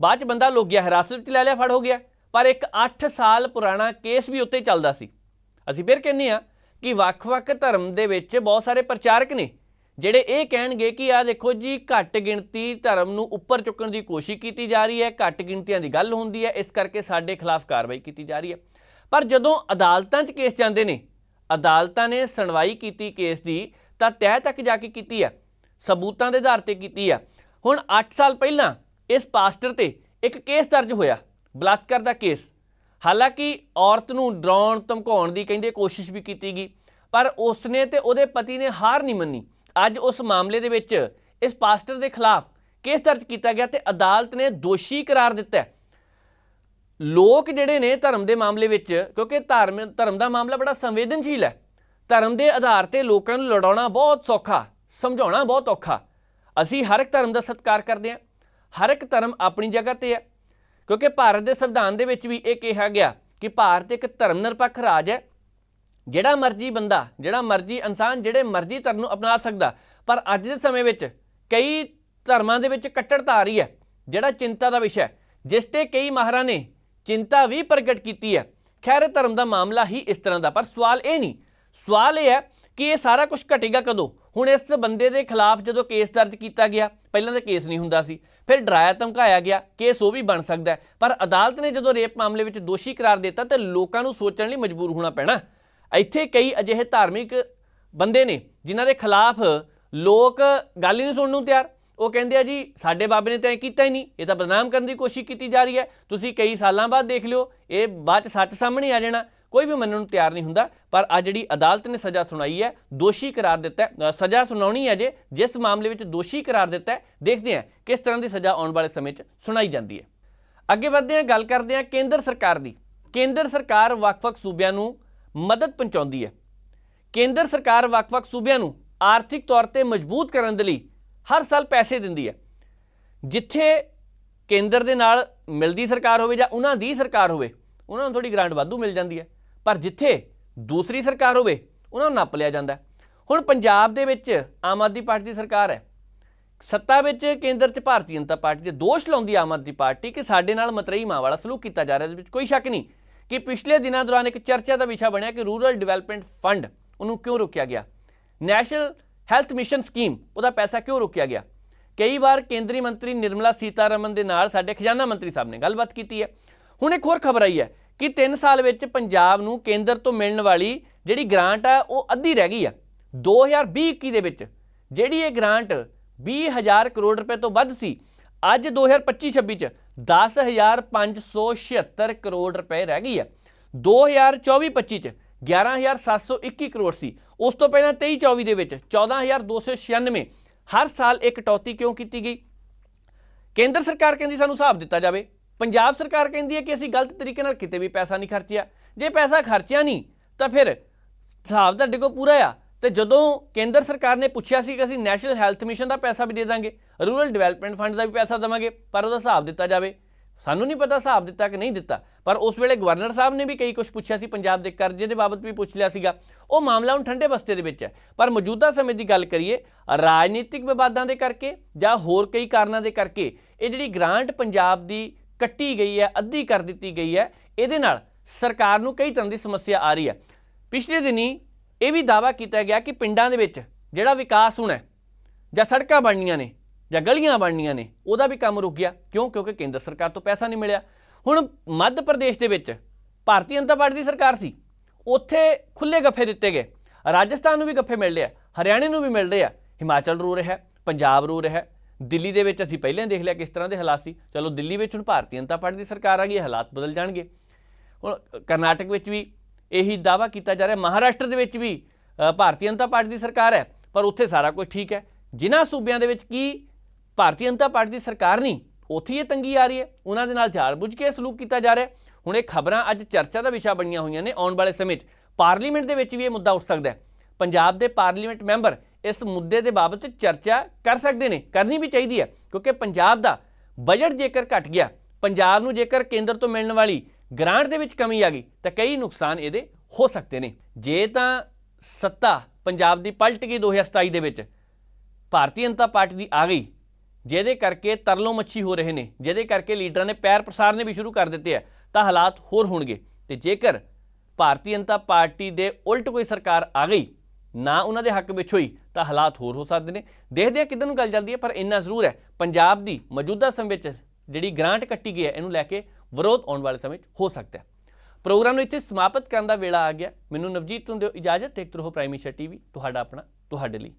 ਬਾਅਦ ਚ ਬੰਦਾ ਲੁੱਕ ਗਿਆ, ਹਿਰਾਸਤ ਵਿੱਚ ਲੈ ਲਿਆ, ਫੜ ਹੋ ਗਿਆ। ਪਰ ਇੱਕ 8 ਸਾਲ ਪੁਰਾਣਾ ਕੇਸ ਵੀ ਉੱਤੇ ਚੱਲਦਾ ਸੀ। ਅਸੀਂ ਫਿਰ ਕਹਿੰਦੇ ਆ ਕਿ ਵੱਖ-ਵੱਖ ਧਰਮ ਦੇ ਵਿੱਚ ਬਹੁਤ ਸਾਰੇ ਪ੍ਰਚਾਰਕ ਨੇ, ਜਿਹੜੇ ਇਹ ਕਹਿਣਗੇ ਕਿ ਆ ਦੇਖੋ ਜੀ, ਘੱਟ ਗਿਣਤੀ ਧਰਮ ਨੂੰ ਉੱਪਰ ਚੁੱਕਣ ਦੀ ਕੋਸ਼ਿਸ਼ ਕੀਤੀ ਜਾ ਰਹੀ ਹੈ, ਘੱਟ ਗਿਣਤੀਆਂ ਦੀ ਗੱਲ ਹੁੰਦੀ ਹੈ, ਇਸ ਕਰਕੇ ਸਾਡੇ ਖਿਲਾਫ ਕਾਰਵਾਈ ਕੀਤੀ ਜਾ ਰਹੀ ਹੈ। ਪਰ ਜਦੋਂ ਅਦਾਲਤਾਂ 'ਚ ਕੇਸ ਜਾਂਦੇ ਨੇ, ਅਦਾਲਤਾਂ ਨੇ ਸੁਣਵਾਈ ਕੀਤੀ ਕੇਸ ਦੀ, ਤਾਂ ਤਹਿ ਤੱਕ ਜਾ ਕੇ ਕੀਤੀ ਹੈ। ਸਬੂਤਾਂ ਦੇ ਆਧਾਰ ਤੇ ਕੀਤੀ ਹੈ ਹੁਣ 8 ਸਾਲ ਪਹਿਲਾਂ ਇਸ ਪਾਸਟਰ ਤੇ ਇੱਕ ਕੇਸ ਦਰਜ ਹੋਇਆ, ਬਲਾਤਕਾਰ ਦਾ ਕੇਸ। ਹਾਲਾਂਕਿ ਔਰਤ ਨੂੰ ਡਰਾਉਣ, ਧਮਕਾਉਣ ਦੀ ਕਹਿੰਦੇ ਕੋਸ਼ਿਸ਼ ਵੀ ਕੀਤੀ ਗਈ, ਪਰ ਉਸਨੇ ਤੇ ਉਹਦੇ ਪਤੀ ਨੇ ਹਾਰ ਨਹੀਂ ਮੰਨੀ। ਅੱਜ ਉਸ ਮਾਮਲੇ ਦੇ ਵਿੱਚ ਇਸ ਪਾਸਟਰ ਦੇ ਖਿਲਾਫ ਕੇਸ ਦਰਜ ਕੀਤਾ ਗਿਆ ਤੇ ਅਦਾਲਤ ਨੇ ਦੋਸ਼ੀ ਕਰਾਰ ਦਿੱਤਾ ਲੋਕ ਜਿਹੜੇ ਨੇ ਧਰਮ ਦੇ ਮਾਮਲੇ ਵਿੱਚ, ਕਿਉਂਕਿ ਧਰਮ ਧਰਮ ਦਾ ਮਾਮਲਾ ਬੜਾ ਸੰਵੇਦਨਸ਼ੀਲ ਹੈ, ਧਰਮ ਦੇ ਆਧਾਰ ਤੇ ਲੋਕਾਂ ਨੂੰ ਲੜਾਉਣਾ ਬਹੁਤ ਸੌਖਾ। ਸਮਝਾਉਣਾ ਬਹੁਤ ਔਖਾ। ਅਸੀਂ ਹਰ ਇੱਕ ਧਰਮ ਦਾ ਸਤਿਕਾਰ ਕਰਦੇ ਹਾਂ, ਹਰ ਇੱਕ ਧਰਮ ਆਪਣੀ ਜਗ੍ਹਾ ਤੇ ਹੈ। ਕਿਉਂਕਿ ਭਾਰਤ ਦੇ ਸੰਵਿਧਾਨ ਦੇ ਵਿੱਚ ਵੀ ਇਹ ਕਿਹਾ ਗਿਆ ਕਿ ਭਾਰਤ ਇੱਕ ਧਰਮ ਨਿਰਪੱਖ ਰਾਜ ਹੈ। ਜਿਹੜਾ ਮਰਜ਼ੀ ਬੰਦਾ, ਜਿਹੜਾ ਮਰਜ਼ੀ ਇਨਸਾਨ, ਜਿਹੜੇ ਮਰਜ਼ੀ ਧਰਮ ਨੂੰ ਅਪਣਾ ਸਕਦਾ, ਪਰ ਅੱਜ ਦੇ ਸਮੇਂ ਵਿੱਚ ਕਈ ਧਰਮਾਂ ਦੇ ਵਿੱਚ ਕੱਟੜਤਾ ਆ ਰਹੀ ਹੈ। ਜਿਹੜਾ ਚਿੰਤਾ ਦਾ ਵਿਸ਼ਾ ਹੈ, ਜਿਸ ਤੇ ਕਈ ਮਾਹਰਾਂ ਨੇ ਚਿੰਤਾ ਵੀ ਪ੍ਰਗਟ ਕੀਤੀ ਹੈ। ਖੈਰ, ਧਰਮ ਦਾ ਮਾਮਲਾ ਹੀ ਇਸ ਤਰ੍ਹਾਂ ਦਾ, ਪਰ ਸਵਾਲ ਇਹ ਨਹੀਂ। ਸਵਾਲ ਇਹ ਹੈ ਕਿ ਇਹ ਸਾਰਾ ਕੁਝ ਘਟੇਗਾ ਕਦੋਂ? ਹੁਣ ਇਸ ਬੰਦੇ ਦੇ ਖਿਲਾਫ ਜਦੋਂ ਕੇਸ ਦਰਜ ਕੀਤਾ ਗਿਆ, ਪਹਿਲਾਂ ਤਾਂ ਕੇਸ ਨਹੀਂ ਹੁੰਦਾ ਸੀ। ਫਿਰ ਡਰਾਇਆ, ਧਮਕਾਇਆ ਗਿਆ, ਕੇਸ ਉਹ ਵੀ ਬਣ ਸਕਦਾ ਪਰ ਅਦਾਲਤ ਨੇ ਜਦੋਂ ਰੇਪ ਮਾਮਲੇ ਵਿੱਚ ਦੋਸ਼ੀ ਕਰਾਰ ਦਿੱਤਾ, ਤੇ ਲੋਕਾਂ ਨੂੰ ਸੋਚਣ ਲਈ ਮਜਬੂਰ ਹੋਣਾ ਪੈਣਾ। ਇੱਥੇ ਕਈ ਅਜਿਹੇ ਧਾਰਮਿਕ ਬੰਦੇ ਨੇ, ਜਿਨ੍ਹਾਂ ਦੇ ਖਿਲਾਫ ਲੋਕ ਗੱਲ ਹੀ ਨਹੀਂ ਸੁਣਨ ਨੂੰ ਤਿਆਰ। ਉਹ ਕਹਿੰਦੇ ਆ ਜੀ, ਸਾਡੇ ਬਾਬੇ ਨੇ ਤਾਂ ਇਹ ਕੀਤਾ ਹੀ ਨਹੀਂ। ਇਹ ਤਾਂ ਬਦਨਾਮ ਕਰਨ ਦੀ ਕੋਸ਼ਿਸ਼ ਕੀਤੀ ਜਾ ਰਹੀ ਹੈ। ਤੁਸੀਂ ਕਈ ਸਾਲਾਂ ਬਾਅਦ ਦੇਖ ਲਿਓ, ਇਹ ਬਾਅਦ ਚ ਸੱਚ ਸਾਹਮਣੇ ਆ ਜਾਣਾ। ਕੋਈ ਵੀ ਮੰਨਣ ਨੂੰ ਤਿਆਰ ਨਹੀਂ ਹੁੰਦਾ, ਪਰ ਆ ਜਿਹੜੀ ਅਦਾਲਤ ਨੇ ਸਜ਼ਾ ਸੁਣਾਈ ਹੈ, ਦੋਸ਼ੀ ਕਰਾਰ ਦਿੱਤਾ ਸਜ਼ਾ ਸੁਣਾਉਣੀ ਹੈ ਜੇ, ਜਿਸ ਮਾਮਲੇ ਵਿੱਚ ਦੋਸ਼ੀ ਕਰਾਰ ਦਿੱਤਾ ਦੇਖਦੇ ਹਾਂ ਕਿਸ ਤਰ੍ਹਾਂ ਦੀ ਸਜ਼ਾ ਆਉਣ ਵਾਲੇ ਸਮੇਂ 'ਚ ਸੁਣਾਈ ਜਾਂਦੀ ਹੈ। ਅੱਗੇ ਵਧਦੇ ਹਾਂ, ਗੱਲ ਕਰਦੇ ਹਾਂ ਕੇਂਦਰ ਸਰਕਾਰ ਦੀ। ਕੇਂਦਰ ਸਰਕਾਰ ਵੱਖ-ਵੱਖ ਸੂਬਿਆਂ ਨੂੰ ਮਦਦ ਪਹੁੰਚਾਉਂਦੀ ਹੈ। ਕੇਂਦਰ ਸਰਕਾਰ ਵੱਖ-ਵੱਖ ਸੂਬਿਆਂ ਨੂੰ ਆਰਥਿਕ ਤੌਰ ਤੇ ਮਜ਼ਬੂਤ ਕਰਨ ਦੇ ਲਈ ਹਰ ਸਾਲ ਪੈਸੇ ਦਿੰਦੀ ਹੈ। ਜਿੱਥੇ ਕੇਂਦਰ ਦੇ ਨਾਲ ਮਿਲਦੀ ਸਰਕਾਰ ਹੋਵੇ ਜਾਂ ਉਹਨਾਂ ਦੀ ਸਰਕਾਰ ਹੋਵੇ, ਉਹਨਾਂ ਨੂੰ ਥੋੜੀ ਗ੍ਰਾਂਟ ਵਾਧੂ ਮਿਲ ਜਾਂਦੀ ਹੈ। ਪਰ ਜਿੱਥੇ ਦੂਸਰੀ ਸਰਕਾਰ ਹੋਵੇ, ਉਹਨਾਂ ਨੂੰ ਨੱਪ ਲਿਆ ਜਾਂਦਾ ਹੁਣ ਪੰਜਾਬ ਦੇ ਵਿੱਚ ਆਮ ਆਦਮੀ ਪਾਰਟੀ ਦੀ ਸਰਕਾਰ ਹੈ। ਸੱਤਾ ਵਿੱਚ ਕੇਂਦਰ 'ਚ ਭਾਰਤੀ ਜਨਤਾ ਪਾਰਟੀ ਦੇ ਦੋਸ਼ ਲਾਉਂਦੀ ਆਮ ਆਦਮੀ ਪਾਰਟੀ ਕਿ ਸਾਡੇ ਨਾਲ ਮਤਰੇਈ ਮਾਂ ਵਾਲਾ ਸਲੂਕ ਕੀਤਾ ਜਾ ਰਿਹਾ, ਇਸ ਵਿੱਚ ਕੋਈ ਸ਼ੱਕ ਨਹੀਂ ਕਿ ਪਿਛਲੇ ਦਿਨਾਂ ਦੌਰਾਨ ਇੱਕ ਚਰਚਾ ਦਾ ਵਿਸ਼ਾ ਬਣਿਆ ਕਿ ਰੂਰਲ ਡਿਵੈਲਪਮੈਂਟ ਫੰਡ ਉਹਨੂੰ ਕਿਉਂ ਰੋਕਿਆ ਗਿਆ। ਨੈਸ਼ਨਲ ਹੈਲਥ ਮਿਸ਼ਨ ਸਕੀਮ, ਉਹਦਾ ਪੈਸਾ ਕਿਉਂ ਰੋਕਿਆ ਗਿਆ? ਕਈ ਵਾਰ ਕੇਂਦਰੀ ਮੰਤਰੀ ਨਿਰਮਲਾ ਸੀਤਾਰਮਨ ਦੇ ਨਾਲ ਸਾਡੇ ਖਜ਼ਾਨਾ ਮੰਤਰੀ ਸਾਹਿਬ ਨੇ ਗੱਲਬਾਤ ਕੀਤੀ ਹੈ। ਹੁਣ ਇੱਕ ਹੋਰ ਖਬਰ ਆਈ ਹੈ ਕਿ 3 ਸਾਲ ਵਿੱਚ ਪੰਜਾਬ ਨੂੰ ਕੇਂਦਰ ਤੋਂ ਮਿਲਣ ਵਾਲੀ ਜਿਹੜੀ ਗ੍ਰਾਂਟ ਆ, ਉਹ ਅੱਧੀ ਰਹਿ ਗਈ ਆ। 2020-21 ਦੇ ਵਿੱਚ ਜਿਹੜੀ ਇਹ ਗ੍ਰਾਂਟ 20000 ਕਰੋੜ ਰੁਪਏ ਤੋਂ ਵੱਧ ਸੀ, ਅੱਜ 2025-26 ਚ 10576 ਕਰੋੜ ਰੁਪਏ ਰਹਿ ਗਈ ਹੈ 2024-25 ਚ 11721 ਕਰੋੜ ਸੀ। ਉਸ ਤੋਂ ਪਹਿਲਾਂ 23-24 ਦੇ ਵਿੱਚ 14296 ਹਰ ਸਾਲ ਇੱਕ ਕਟੌਤੀ ਕਿਉਂ ਕੀਤੀ ਗਈ? ਕੇਂਦਰ ਸਰਕਾਰ ਕਹਿੰਦੀ ਸਾਨੂੰ ਹਿਸਾਬ ਦਿੱਤਾ ਜਾਵੇ। ਪੰਜਾਬ ਸਰਕਾਰ ਕਹਿੰਦੀ ਹੈ ਕਿ ਅਸੀਂ ਗਲਤ ਤਰੀਕੇ ਨਾਲ ਕਿਤੇ ਵੀ ਪੈਸਾ ਨਹੀਂ ਖਰਚਿਆ। ਜੇ ਪੈਸਾ ਖਰਚਿਆ ਨਹੀਂ, ਤਾਂ ਫਿਰ ਹਿਸਾਬ ਤੁਹਾਡੇ ਕੋਲ ਪੂਰਾ ਆ। ਤੇ ਜਦੋਂ ਕੇਂਦਰ ਸਰਕਾਰ ਨੇ ਪੁੱਛਿਆ ਸੀ ਕਿ ਅਸੀਂ ਨੈਸ਼ਨਲ ਹੈਲਥ ਮਿਸ਼ਨ ਦਾ ਪੈਸਾ ਵੀ ਦੇ ਦਾਂਗੇ, ਰੂਰਲ ਡਿਵੈਲਪਮੈਂਟ ਫੰਡ ਦਾ ਵੀ ਪੈਸਾ ਦੇਵਾਂਗੇ, ਪਰ ਉਹਦਾ ਹਿਸਾਬ ਦਿੱਤਾ ਜਾਵੇ। ਸਾਨੂੰ ਨਹੀਂ ਪਤਾ ਹਿਸਾਬ ਦਿੱਤਾ ਕਿ ਨਹੀਂ ਦਿੱਤਾ, ਪਰ ਉਸ ਵੇਲੇ ਗਵਰਨਰ ਸਾਹਿਬ ਨੇ ਵੀ ਕਈ ਕੁਝ ਪੁੱਛਿਆ ਸੀ, ਪੰਜਾਬ ਦੇ ਕਰਜ਼ੇ ਦੇ ਬਾਬਤ ਵੀ ਪੁੱਛ ਲਿਆ ਸੀਗਾ। ਉਹ ਮਾਮਲਾ ਹੁਣ ਠੰਡੇ ਬਸਤੇ ਦੇ ਵਿੱਚ ਹੈ। ਪਰ ਮੌਜੂਦਾ ਸਮੇਂ ਦੀ ਗੱਲ ਕਰੀਏ, ਰਾਜਨੀਤਿਕ ਵਿਵਾਦਾਂ ਦੇ ਕਰਕੇ ਜਾਂ ਹੋਰ ਕਈ ਕਾਰਨਾਂ ਦੇ ਕਰਕੇ, ਇਹ ਜਿਹੜੀ ਗ੍ਰਾਂਟ ਪੰਜਾਬ ਦੀ ਕੱਟੀ ਗਈ ਹੈ, ਅੱਧੀ ਕਰ ਦਿੱਤੀ ਗਈ ਹੈ। ਇਹਦੇ ਨਾਲ ਸਰਕਾਰ ਨੂੰ ਕਈ ਤਰ੍ਹਾਂ ਦੀ ਸਮੱਸਿਆ ਆ ਰਹੀ ਹੈ। ਪਿਛਲੇ ਦਿਨੀ ਇਹ ਵੀ ਦਾਵਾ ਕੀਤਾ ਗਿਆ ਕਿ ਪਿੰਡਾਂ ਦੇ ਵਿੱਚ ਜਿਹੜਾ ਵਿਕਾਸ ਹੋਣਾ ਜਾਂ ਸੜਕਾਂ ਬਣਨੀਆਂ ਨੇ, ਜਾਂ ਗਲੀਆਂ ਬਣਨੀਆਂ ਨੇ, ਉਹਦਾ ਵੀ ਕੰਮ ਰੁਕ ਗਿਆ। ਕਿਉਂ? ਕਿਉਂਕਿ ਕੇਂਦਰ ਸਰਕਾਰ ਤੋਂ ਪੈਸਾ ਨਹੀਂ ਮਿਲਿਆ। ਹੁਣ ਮੱਧ ਪ੍ਰਦੇਸ਼ ਦੇ ਵਿੱਚ ਭਾਰਤੀ ਜਨਤਾ ਪਾਰਟੀ ਦੀ ਸਰਕਾਰ ਸੀ। ਉੱਥੇ ਖੁੱਲੇ ਗੱਫੇ ਦਿੱਤੇ ਗਏ। ਰਾਜਸਥਾਨ ਨੂੰ ਵੀ ਗੱਫੇ ਮਿਲ ਰਹੇ ਆ, ਹਰਿਆਣੇ ਨੂੰ ਵੀ ਮਿਲ ਰਹੇ ਆ। ਹਿਮਾਚਲ ਰੂ ਰਿਹਾ, ਪੰਜਾਬ ਰੂ ਰਿਹਾ। ਦਿੱਲੀ ਦੇ ਵਿੱਚ ਅਸੀਂ ਪਹਿਲਾਂ ਹੀ ਦੇਖ ਲਿਆ ਕਿਸ ਤਰ੍ਹਾਂ ਦੇ ਹਾਲਾਤ ਸੀ। ਚਲੋ ਦਿੱਲੀ ਵਿੱਚ ਹੁਣ ਭਾਰਤੀ ਜਨਤਾ ਪਾਰਟੀ ਦੀ ਸਰਕਾਰ ਆ ਗਈ ਹੈ, ਹਾਲਾਤ ਬਦਲ ਜਾਣਗੇ। ਹੁਣ ਕਰਨਾਟਕ ਵਿੱਚ ਵੀ ਇਹੀ ਦਾਵਾ ਕੀਤਾ ਜਾ ਰਿਹਾ ਮਹਾਰਾਸ਼ਟਰ ਦੇ ਵਿੱਚ ਵੀ ਭਾਰਤੀ ਜਨਤਾ ਪਾਰਟੀ ਦੀ ਸਰਕਾਰ ਹੈ ਪਰ ਉੱਥੇ ਸਾਰਾ ਕੁਝ ਠੀਕ ਹੈ। ਜਿਨ੍ਹਾਂ ਸੂਬਿਆਂ ਦੇ ਵਿੱਚ ਕੀ ਭਾਰਤੀ ਜਨਤਾ ਪਾਰਟੀ ਦੀ ਸਰਕਾਰ ਨਹੀਂ ਉੱਥੇ ਇਹ ਤੰਗੀ ਆ ਰਹੀ ਹੈ। ਉਹਨਾਂ ਦੇ ਨਾਲ ਜਾਣਬੁੱਝ ਕੇ ਸਲੂਕ ਕੀਤਾ ਜਾ ਰਿਹਾ ਹੁਣ ਇਹ ਖਬਰਾਂ ਅੱਜ ਚਰਚਾ ਦਾ ਵਿਸ਼ਾ ਬਣੀਆਂ ਹੋਈਆਂ ਨੇ ਆਉਣ ਵਾਲੇ ਸਮੇਂ 'ਚ। ਪਾਰਲੀਮੈਂਟ ਦੇ ਵਿੱਚ ਵੀ ਇਹ ਮੁੱਦਾ ਉੱਠ ਸਕਦਾ ਹੈ। ਪੰਜਾਬ ਦੇ ਪਾਰਲੀਮੈਂਟ ਮੈਂਬਰ ਇਸ ਮੁੱਦੇ ਦੇ ਬਾਬਤ ਚਰਚਾ ਕਰ ਸਕਦੇ ਨੇ, ਕਰਨੀ ਵੀ ਚਾਹੀਦੀ ਹੈ, ਕਿਉਂਕਿ ਪੰਜਾਬ ਦਾ ਬਜਟ ਜੇਕਰ ਘਟ ਗਿਆ, ਪੰਜਾਬ ਨੂੰ ਜੇਕਰ ਕੇਂਦਰ ਤੋਂ ਮਿਲਣ ਵਾਲੀ ਗ੍ਰਾਂਟ ਦੇ ਵਿੱਚ ਕਮੀ ਆ ਗਈ, ਤਾਂ ਕਈ ਨੁਕਸਾਨ ਇਹਦੇ ਹੋ ਸਕਦੇ ਨੇ। ਜੇ ਤਾਂ ਸੱਤਾ ਪੰਜਾਬ ਦੀ ਪਲਟ ਗਈ 2027 ਦੇ ਵਿੱਚ, ਭਾਰਤੀ ਜਨਤਾ ਪਾਰਟੀ ਦੀ ਆ ਗਈ, ਜਿਹਦੇ ਕਰਕੇ ਤਰਲੋ ਮੱਛੀ ਹੋ ਰਹੇ ਨੇ, ਜਿਹਦੇ ਕਰਕੇ ਲੀਡਰਾਂ ਨੇ ਪੈਰ ਪ੍ਰਸਾਰਨੇ ਵੀ ਸ਼ੁਰੂ ਕਰ ਦਿੱਤੇ ਆ, ਤਾਂ ਹਾਲਾਤ ਹੋਰ ਹੋਣਗੇ। ਤੇ ਜੇਕਰ ਭਾਰਤੀ ਜਨਤਾ ਪਾਰਟੀ ਦੇ ਉਲਟ ਕੋਈ ਸਰਕਾਰ ਆ ਗਈ ਨਾ ਉਹਨਾਂ ਦੇ ਹੱਕ ਵਿੱਚ ਹੋਈ ਤਾਂ ਹਾਲਾਤ ਹੋਰ ਹੋ ਸਕਦੇ ਨੇ। ਦੇਖਦੇ ਆ ਕਿੱਧਰ ਨੂੰ ਗੱਲ ਚੱਲਦੀ ਹੈ, ਪਰ ਇੰਨਾ ਜ਼ਰੂਰ ਹੈ, ਪੰਜਾਬ ਦੀ ਮੌਜੂਦਾ ਸਮੇਂ ਵਿੱਚ ਜਿਹੜੀ ਗ੍ਰਾਂਟ ਕੱਟੀ ਗਈ ਹੈ, ਇਹਨੂੰ ਲੈ ਕੇ ਵਿਰੋਧ ਆਉਣ ਵਾਲੇ ਸਮੇਂ 'ਚ ਹੋ ਸਕਦਾ ਹੈ। ਪ੍ਰੋਗਰਾਮ ਨੂੰ ਇੱਥੇ ਸਮਾਪਤ ਕਰਨ ਦਾ ਵੇਲਾ ਆ ਗਿਆ। ਮੈਨੂੰ ਨਵਜੀਤ ਤੋਂ ਦਿਓ ਇਜਾਜ਼ਤ ਦੇਖਦੇ ਰਹੋ ਪ੍ਰਾਈਮ ਮਿਸ਼ਨ ਟੀਵੀ, ਤੁਹਾਡਾ ਆਪਣਾ, ਤੁਹਾਡੇ ਲਈ।